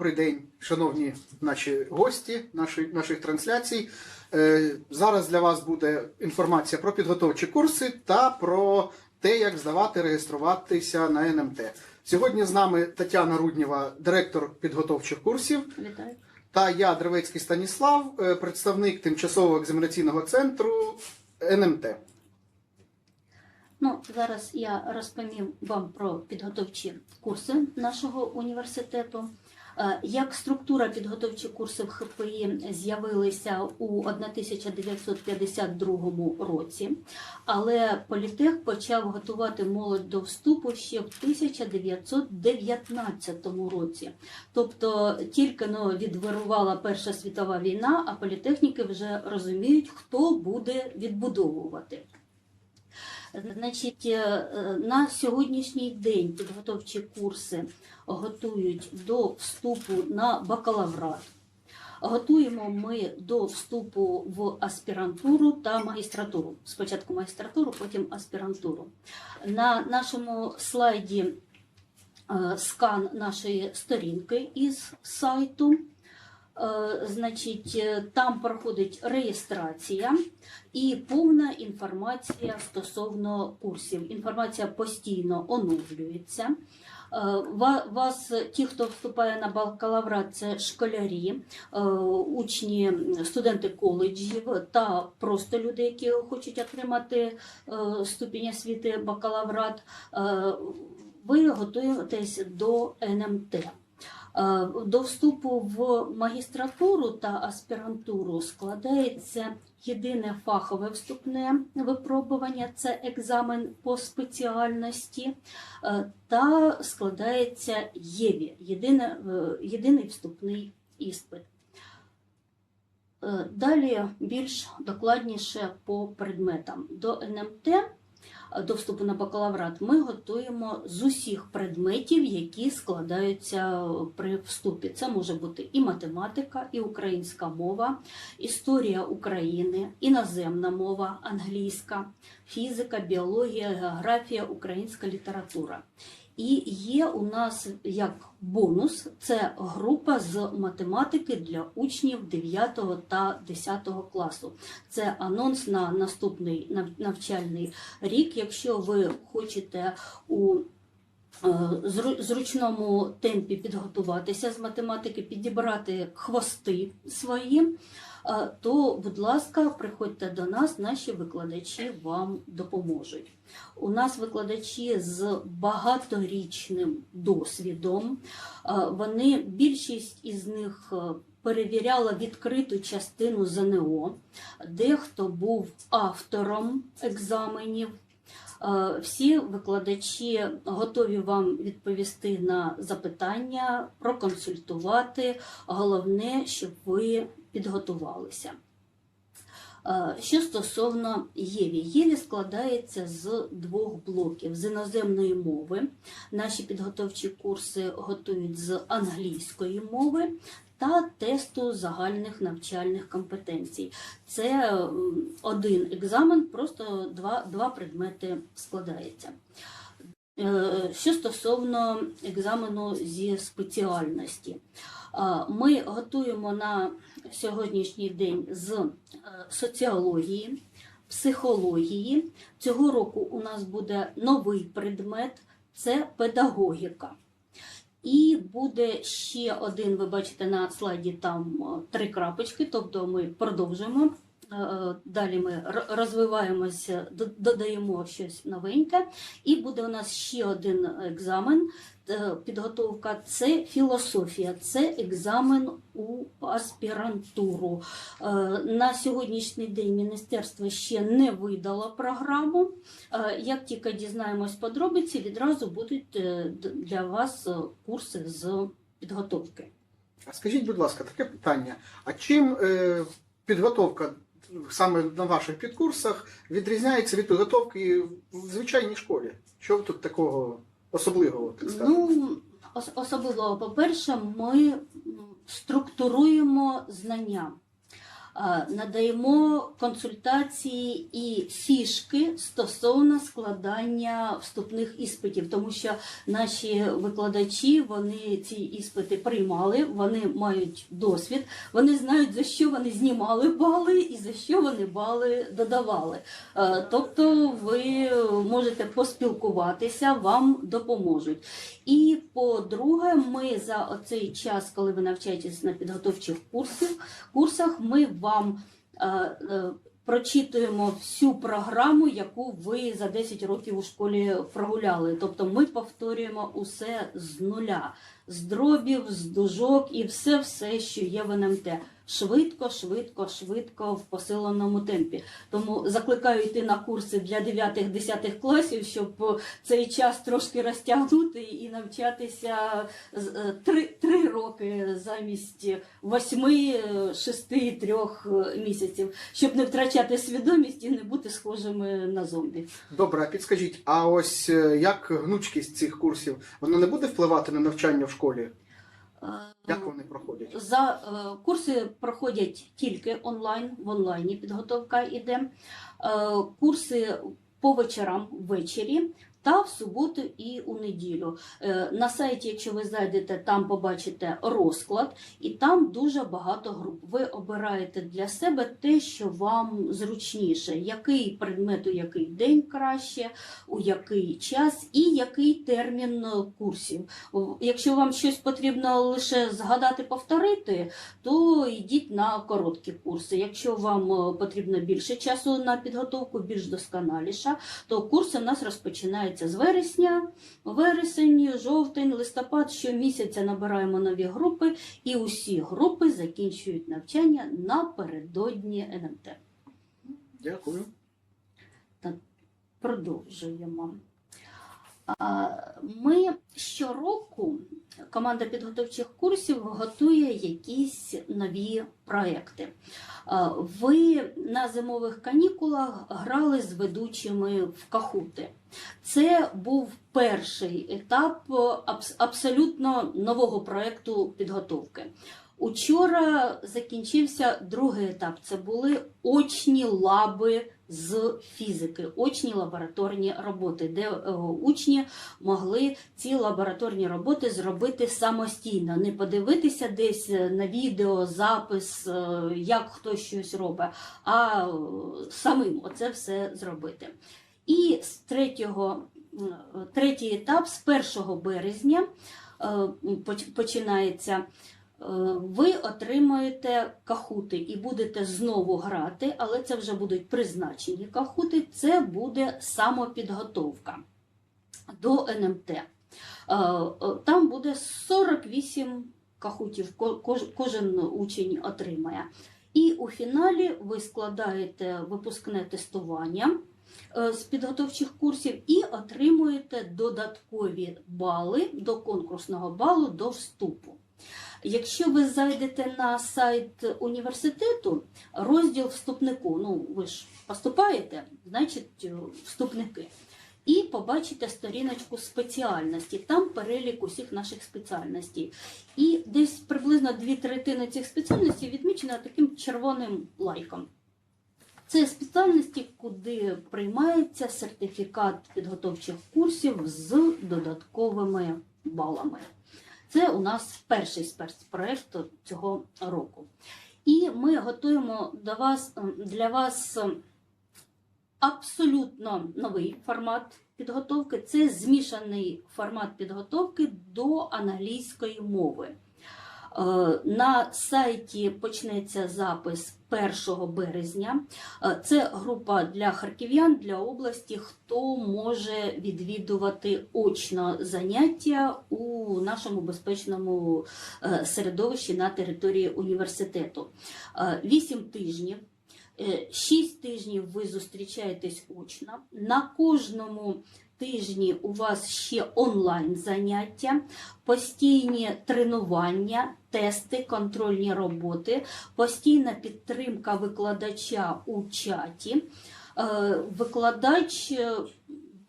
Добрий день, шановні наші гості наші, наших трансляцій. Е, Зараз для вас буде інформація про підготовчі курси та про те, як здавати, реєструватися на НМТ. Сьогодні з нами Тетяна Руднєва, директор підготовчих курсів, Вітаю. та я, Древецький Станіслав, е, представник тимчасового екзаменаційного центру НМТ. Ну, зараз я розповім вам про підготовчі курси нашого університету. Е, Як структура підготовчих курсів ХПІ з'явилися у 1952 році, але політех почав готувати молодь до вступу ще в 1919 році. Тобто тільки но відвирувала Перша світова війна, а політехніки вже розуміють, хто буде відбудовувати. Значить, е, е, на сьогоднішній день підготовчі курси готують до вступу на бакалаврат. Готуємо ми до вступу в аспірантуру та магістратуру. Спочатку магістратуру, потім аспірантуру. На нашому слайді е, скан нашої сторінки із сайту. Е, Значить, е, там проходить реєстрація і повна інформація стосовно курсів. Інформація постійно оновлюється. Е, Вас, ті, хто вступає на бакалаврат, це школярі, учні, студенти коледжів та просто люди, які хочуть отримати ступінь освіти бакалаврат. Ви готуєтесь до НМТ. Е, До вступу в магістратуру та аспірантуру складається єдине фахове вступне випробування, це екзамен по спеціальності, е, та складається ЄВІ, е, єдиний вступний іспит. Далі більш докладніше по предметам. До НМТ, до вступу на бакалаврат, ми готуємо з усіх предметів, які складаються при вступі. Це може бути і математика, і українська мова, історія України, іноземна мова, англійська, фізика, біологія, географія, українська література. І є у нас як бонус це група з математики для учнів 9 та 10 класу. Це анонс на наступний нав- навчальний рік. Якщо ви хочете у е, зручному темпі підготуватися з математики, підібрати хвости свої, то, будь ласка, приходьте до нас, наші викладачі вам допоможуть. У нас викладачі з багаторічним досвідом. Вони більшість із них перевіряла відкриту частину ЗНО, дехто був автором екзаменів. Всі викладачі готові вам відповісти на запитання, проконсультувати. Головне, щоб ви підготувалися. Е, Що стосовно ЄВІ, ЄВІ складається з двох блоків з іноземної мови. Наші підготовчі курси готують з англійської мови та тесту загальних навчальних компетенцій. Це один екзамен, просто два, два предмети складається. Е, Що стосовно екзамену зі спеціальності, Е, ми готуємо на сьогоднішній день з е, соціології, психології. Цього року у нас буде новий предмет це педагогіка. І буде ще один, ви бачите на слайді там е, три крапочки, тобто ми продовжуємо. Е, Далі ми розвиваємося, додаємо щось новеньке. І буде у нас ще один екзамен. Е, Підготовка це філософія, це екзамен у аспірантуру. Е, На сьогоднішній день міністерство ще не видало програму. Е, Як тільки дізнаємось подробиці, відразу будуть для вас курси з підготовки. А скажіть, будь ласка, таке питання: а чим підготовка саме на ваших підкурсах відрізняється від підготовки в звичайній школі? Що тут такого особливого? Так сказати? Ну, ос- особливо, по-перше, ми структуруємо знання. А, надаємо консультації і фішки стосовно складання вступних іспитів, тому що наші викладачі вони ці іспити приймали, вони мають досвід, вони знають за що вони знімали бали і за що вони бали додавали. Е, Тобто ви можете поспілкуватися, вам допоможуть. І по-друге, ми за оцей час, коли ви навчаєтесь на підготовчих курсах, ми вам е, е, прочитуємо всю програму, яку ви за 10 років у школі прогуляли. Тобто ми повторюємо усе з нуля, з дробів, з дужок і все, все, що є в НМТ. Швидко, швидко, швидко в посиленому темпі. Тому закликаю йти на курси для 9-10 класів, щоб цей час трошки розтягнути і навчатися з- е, три, три роки замість восьми, е, шести, трьох е, місяців, щоб не втрачати свідомість і не бути схожими на зомбі. Добре, підскажіть, а ось е, як гнучкість цих курсів вона не буде впливати на навчання в школі? Як вони проходять? За е, курси проходять тільки онлайн, в онлайні підготовка йде. Е, курси по вечорам ввечері та в суботу і у неділю. Е, на сайті, якщо ви зайдете, там побачите розклад, і там дуже багато груп. Ви обираєте для себе те, що вам зручніше, який предмет у який день краще, у який час і який термін курсів. Якщо вам щось потрібно лише згадати, повторити, то йдіть на короткі курси. Якщо вам е, потрібно більше часу на підготовку, більш досконаліша, то курси у нас розпочинаються з вересня, вересень, жовтень, листопад. Щомісяця набираємо нові групи, і усі групи закінчують навчання напередодні НМТ. Дякую. Так, Продовжуємо. Ми щороку, команда підготовчих курсів готує якісь нові проекти. Ви на зимових канікулах грали з ведучими в кахути. Це був перший етап абсолютно нового проекту підготовки. Учора закінчився другий етап. Це були очні лаби з фізики, очні лабораторні роботи, де е, учні могли ці лабораторні роботи зробити самостійно, не подивитися десь на відео, запис, е, як хтось щось робить, а е, самим оце все зробити. І з третього, третій етап з 1 березня е, починається. Ви отримуєте кахути і будете знову грати, але це вже будуть призначені кахути. Це буде самопідготовка до НМТ. Е, е, Там буде 48 кахутів, кожен учень отримає. І у фіналі ви складаєте випускне тестування е, з підготовчих курсів і отримуєте додаткові бали до конкурсного балу до вступу. Якщо ви зайдете на сайт університету, розділ вступнику, ну ви ж поступаєте, значить е, вступники. І побачите сторіночку спеціальності, там перелік усіх наших спеціальностей. І десь приблизно дві третини цих спеціальностей відмічено таким червоним лайком. Це спеціальності, куди приймається сертифікат підготовчих курсів з додатковими балами. Це у нас перший спецпроект цього року. І ми готуємо до вас, для вас абсолютно новий формат підготовки. Це змішаний формат підготовки до англійської мови. Е, На сайті почнеться запис 1 березня. Е, Це група для харків'ян, для області, хто може відвідувати очно заняття у нашому безпечному е, середовищі на території університету. Вісім тижнів. Шість тижнів ви зустрічаєтесь очно. На кожному тижні у вас ще онлайн заняття, постійні тренування, тести, контрольні роботи, постійна підтримка викладача у чаті. Е, Викладач е,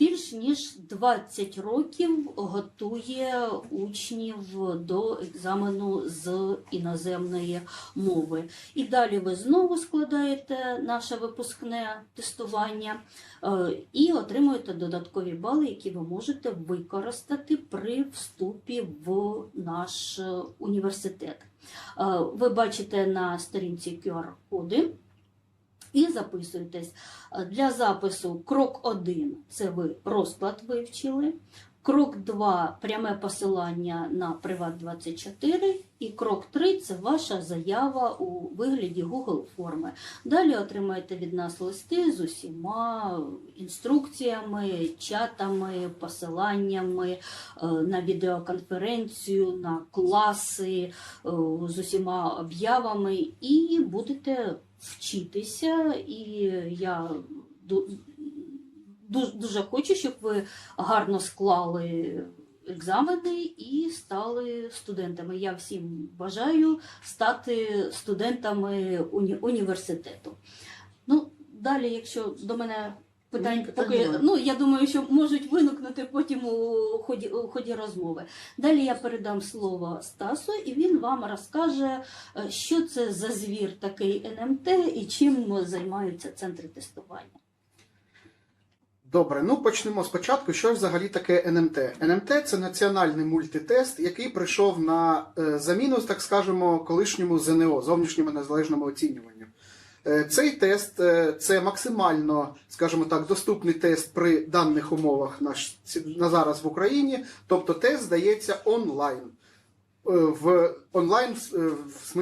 більш ніж 20 років готує учнів до екзамену з іноземної мови. І далі ви знову складаєте наше випускне тестування е, і отримуєте додаткові бали, які ви можете використати при вступі в наш університет. Е, Ви бачите на сторінці QR-коди і записуєтесь. Е, Для запису крок 1 це ви розклад вивчили. Крок 2 пряме посилання на Приват24. І крок 3 це ваша заява у вигляді Google форми. Далі отримаєте від нас листи з усіма інструкціями, чатами, посиланнями е, на відеоконференцію, на класи е, з усіма об'явами, і будете вчитися. І я ду- ду- дуже хочу, щоб ви гарно склали екзамени і стали студентами. Я всім бажаю стати студентами уні- університету. Ну, далі, якщо до мене питань поки, ну я думаю, що можуть виникнути потім у ході, у ході розмови. Далі я передам слово Стасу, і він вам розкаже, е, що це за звір такий НМТ і чим займаються центри тестування. Добре, ну почнемо спочатку. Що взагалі таке НМТ? НМТ це національний мультитест, який прийшов на е, заміну, так скажемо, колишньому ЗНО, зовнішньому незалежному оцінюванню. Е, Цей тест е, це максимально, скажімо так, доступний тест при даних умовах на, зараз в Україні. Тобто тест здається онлайн. Е, В онлайн, в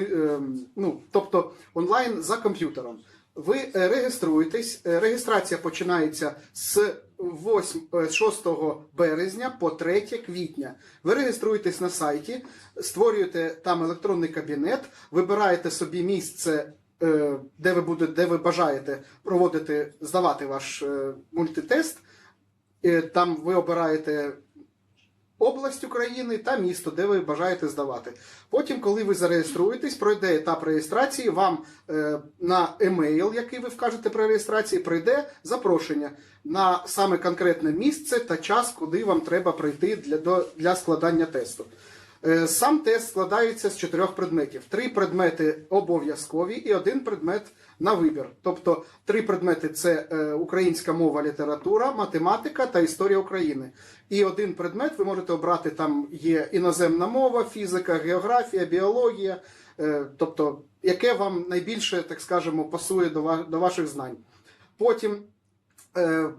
ну, тобто онлайн за комп'ютером. Ви реєструєтесь. Реєстрація починається з 8, е, 6 березня по 3 квітня. Ви реєструєтесь на сайті, створюєте там електронний кабінет, вибираєте собі місце, де ви будете, де ви бажаєте проводити, здавати ваш е, мультитест. Е, Там ви обираєте область України та місто, де ви бажаєте здавати. Потім, коли ви зареєструєтесь, пройде етап реєстрації, вам е, на емейл, який ви вкажете при реєстрації, прийде запрошення на саме конкретне місце та час, куди вам треба прийти для, для складання тесту. Е, Сам тест складається з чотирьох предметів: три предмети обов'язкові і один предмет на вибір. Тобто три предмети це е, українська мова, література, математика та історія України. І один предмет ви можете обрати там є іноземна мова, фізика, географія, біологія, е, тобто яке вам найбільше, так скажемо, пасує до, ваших знань. Потім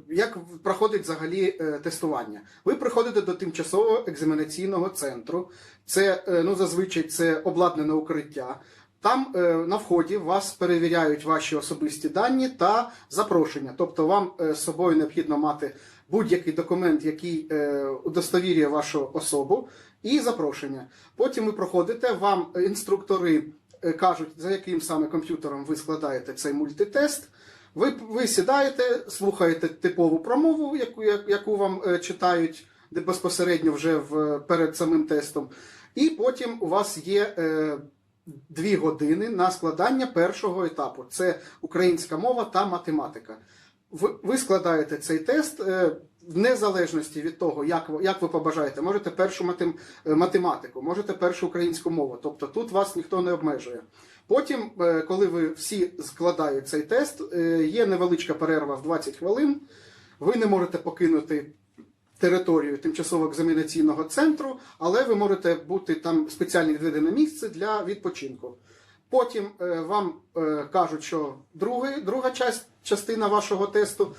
Як проходить взагалі е, тестування? Ви приходите до тимчасового екзаменаційного центру. Це е, ну зазвичай це обладнане укриття. Там е, на вході вас перевіряють ваші особисті дані та запрошення. Тобто вам е, з собою необхідно мати будь-який документ, який е, удостовірює вашу особу, і запрошення. Потім ви проходите, вам інструктори е, кажуть, за яким саме комп'ютером ви складаєте цей мультитест. Ви, ви сідаєте, слухаєте типову промову, яку, яку вам е, читають безпосередньо вже в, перед самим тестом. І потім у вас є е, дві години на складання першого етапу: це українська мова та математика. Ви, ви складаєте цей тест е, в незалежності від того, як, ви- як ви побажаєте. Можете першу матем, е, математику, можете першу українську мову. Тобто тут вас ніхто не обмежує. Потім, е, коли ви всі складають цей тест, е, є невеличка перерва в 20 хвилин. Ви не можете покинути територію тимчасового екзаменаційного центру, але ви можете бути там спеціально відведене місце для відпочинку. Потім вам кажуть, що другий, друга часть, частина вашого тесту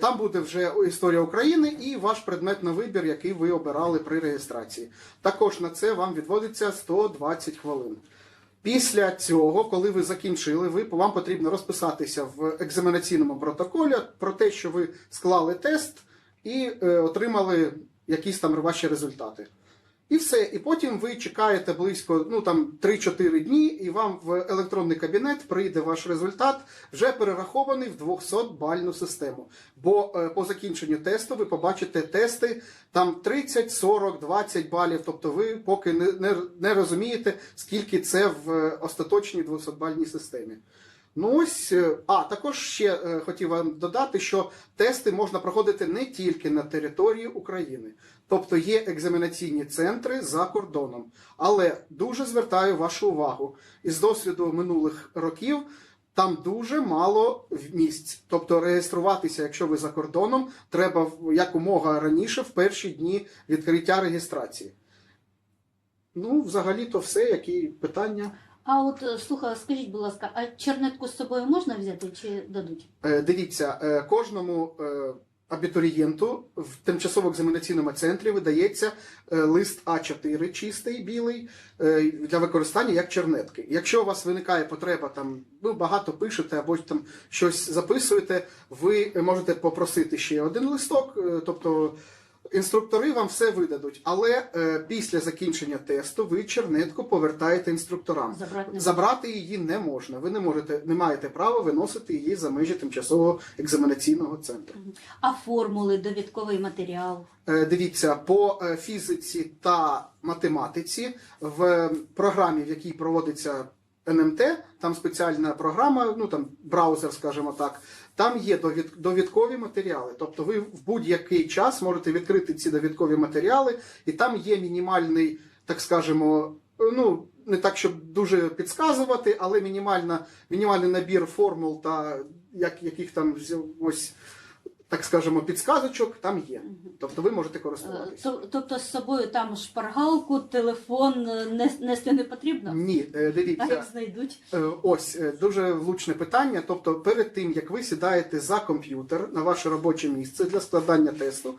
там буде вже історія України і ваш предмет на вибір, який ви обирали при реєстрації. Також на це вам відводиться 120 хвилин. Після цього, коли ви закінчили, ви вам потрібно розписатися в екзаменаційному протоколі про те, що ви склали тест і е, отримали якісь там ваші результати. І все. І потім ви чекаєте близько ну там 3-4 дні, і вам в електронний кабінет прийде ваш результат, вже перерахований в 200-бальну систему. Бо е, по закінченню тесту ви побачите тести там 30, 40, 20 балів. Тобто ви поки не, не, не розумієте, скільки це в е, остаточній 200-бальній системі. Ну ось, е, а також ще е, хотів вам додати, що тести можна проходити не тільки на території України, тобто є екзаменаційні центри за кордоном. Але дуже звертаю вашу увагу із досвіду минулих років. Там дуже мало місць. Тобто реєструватися, якщо ви за кордоном, треба якомога раніше в перші дні відкриття реєстрації. Ну, взагалі-то все, які питання. А от е, слухай, скажіть, будь ласка, а чернетку з собою можна взяти чи дадуть? Е, Дивіться, е, кожному е, абітурієнту в тимчасово екзаменаційному центрі видається е, лист А4 чистий, білий, е, для використання як чернетки. Якщо у вас виникає потреба, там ви багато пишете або там щось записуєте, ви можете попросити ще один листок, е, тобто. Інструктори вам все видадуть, але е, після закінчення тесту ви чернетку повертаєте інструкторам. Забрати Забрати її не можна. Ви не можете, не маєте права виносити її за межі тимчасового екзаменаційного центру. А формули, довідковий матеріал. Е, Дивіться, по е, фізиці та математиці в програмі, в якій проводиться НМТ, там спеціальна програма, ну там браузер, скажімо так. Там є довід- довідкові матеріали. Тобто ви в будь-який час можете відкрити ці довідкові матеріали, і там є мінімальний, так скажемо, ну не так, щоб дуже підказувати, але мінімальна, мінімальний набір формул та як, яких там ось, так скажемо, підсказочок там є. Тобто ви можете Е, користуватися. Тобто з собою там шпаргалку, телефон е, нести не потрібно? Ні, е, А як дивіться, знайдуть? е, ось е, дуже влучне питання. Тобто, перед тим як ви сідаєте за комп'ютер на ваше робоче місце для складання тесту,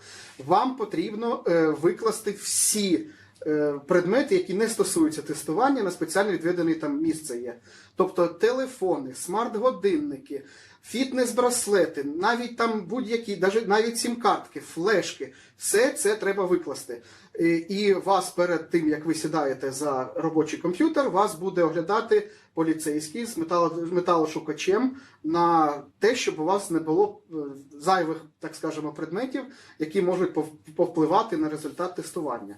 вам потрібно е, викласти всі е, предмети, які не стосуються тестування, на спеціально відведене там місце є. Тобто телефони, смарт-годинники, фітнес-браслети, навіть там будь-які, навіть, сім-картки, флешки, все це треба викласти. І, вас перед тим, як ви сідаєте за робочий комп'ютер, вас буде оглядати поліцейський з метало, металошукачем на те, щоб у вас не було е, зайвих, так скажемо, предметів, які можуть пов- повпливати на результат тестування.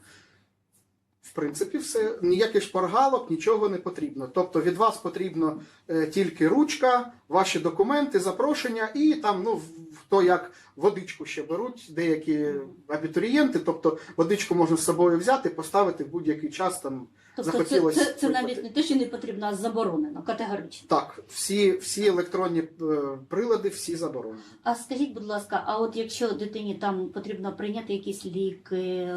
В принципі, все. Ніяких шпаргалок, нічого не потрібно. Тобто від вас потрібно е, тільки ручка, ваші документи, запрошення, і там, ну, хто як водичку ще беруть, деякі абітурієнти, тобто водичку можна з собою взяти, поставити в будь-який час там. Тобто це, це, це навіть не те, що не потрібно, а заборонено, категорично. Так, всі, всі електронні е, прилади, всі заборонені. А скажіть, будь ласка, а от якщо дитині там потрібно прийняти якісь ліки,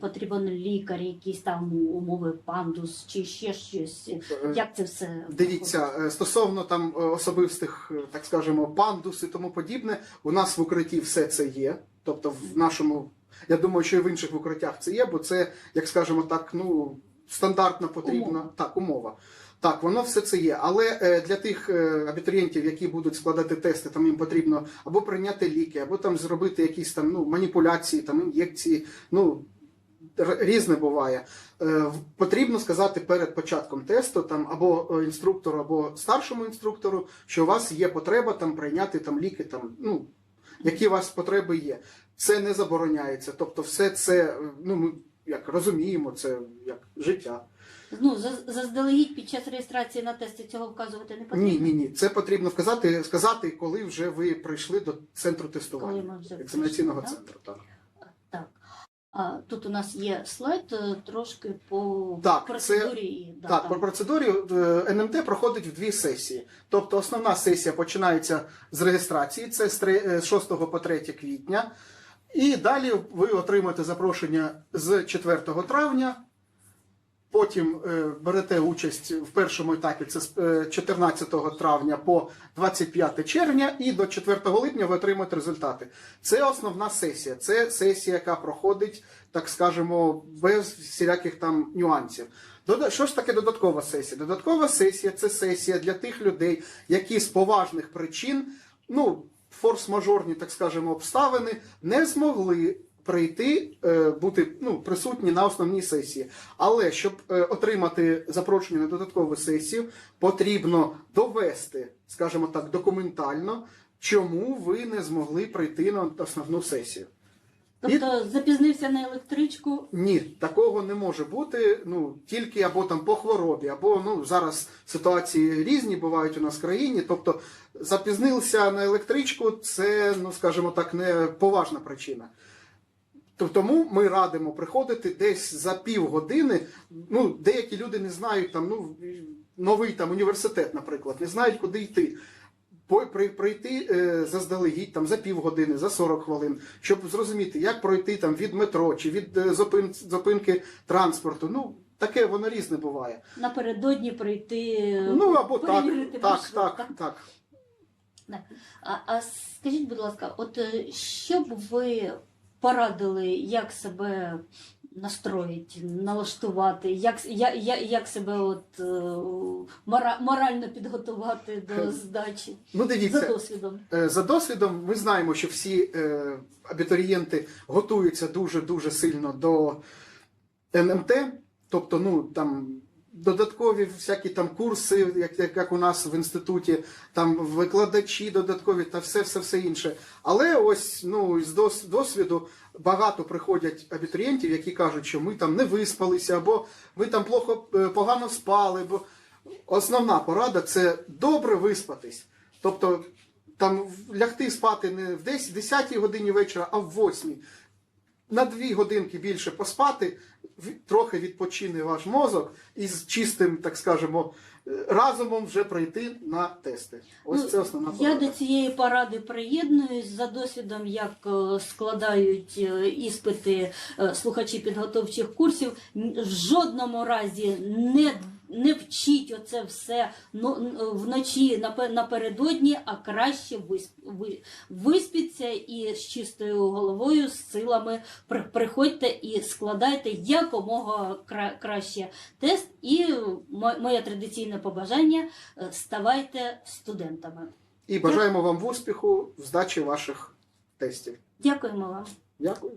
потрібен лікар, якісь там умови пандус чи ще щось, Е, як це все? Дивіться, е, стосовно там особистих, так скажемо, пандус і тому подібне, у нас в укритті все це є. Тобто, в нашому, я думаю, що і в інших укриттях це є, бо це, як скажемо так, ну стандартна потрібна Умова. так, умова. Так, воно все це є. Але е, для тих е, абітурієнтів, які будуть складати тести, там їм потрібно або прийняти ліки, або там зробити якісь там ну, маніпуляції, там ін'єкції. Ну різне буває. Е, Потрібно сказати перед початком тесту там або е, інструктору, або старшому інструктору, що у вас є потреба там прийняти там ліки, там ну які у вас потреби є. Це не забороняється. Тобто, все це е, ну ми як розуміємо, це як життя. Ну, заздалегідь під час реєстрації на тести цього вказувати не потрібно. Ні, ні, ні. Це потрібно вказати, сказати, коли вже ви прийшли до центру Коли тестування ми вже екзаменаційного прийшли, центру. Так. Так. А тут у нас є слайд е, трошки по Так, процедурі. і, да, Так, там. по процедурі е, НМТ проходить в дві сесії. Тобто основна сесія починається з реєстрації, це з три- е, з 6 по 3 квітня. І далі ви отримаєте запрошення з 4 травня. Потім е, берете участь в першому етапі, це з е, 14 травня по 25 червня, і до 4 липня ви отримаєте результати. Це основна сесія. Це сесія, яка проходить, так скажемо, без всіляких там нюансів. Що ж таке додаткова сесія? Додаткова сесія це сесія для тих людей, які з поважних причин, ну, форс-мажорні, так скажемо, обставини, не змогли прийти, е, бути ну, присутні на основній сесії. Але щоб е, отримати запрошення на додаткову сесію, потрібно довести, скажімо так, документально, чому ви не змогли прийти на основну сесію. Тобто запізнився на електричку. Ні, такого не може бути. Ну тільки або там по хворобі, або ну зараз ситуації різні бувають у нас в країні. Тобто запізнився на електричку, це, ну скажімо так, не поважна причина. То- Тому ми радимо приходити десь за півгодини. Ну, деякі люди не знають там, ну новий там університет, наприклад, не знають, куди йти. По- при- Пройти е, заздалегідь там за півгодини, за 40 хвилин, щоб зрозуміти, як пройти там від метро чи від е, зупин, зупинки транспорту. Ну таке воно різне буває. Напередодні прийти. Ну або так, перевірити так, маршрут, так, так. А, а скажіть, будь ласка, от е, що б ви порадили, як себе настроїти, налаштувати, як, як, як, як себе от, е, мора, морально підготувати до здачі Ну дивіться, за досвідом? Е, За досвідом, ми знаємо, що всі е, абітурієнти готуються дуже дуже сильно до НМТ, тобто, ну там додаткові всякі там курси, як, як, як у нас в інституті, там викладачі додаткові та все, все, все інше. Але ось ну з дос- досвіду багато приходять абітурієнтів, які кажуть, що ми там не виспалися, або ми там плохо е, погано спали. Бо основна порада це добре виспатись. Тобто там лягти спати не в 10, 10 годині вечора, а в 8. На 2 годинки більше поспати, трохи відпочине ваш мозок і з чистим, так скажемо, е, разумом вже прийти на тести. Ось Ну, це основна Я до цієї поради приєднуюсь за досвідом, як е, складають е, іспити слухачі підготовчих курсів. В жодному разі не, не вчіть оце все ну, вночі напе- напередодні, а краще виспіться і з чистою головою, з силами приходьте і складайте якомога краще тест. І моє традиційне побажання е, ставайте студентами. І бажаємо вам успіху в здачі ваших тестів. Дякуємо вам. Дякую.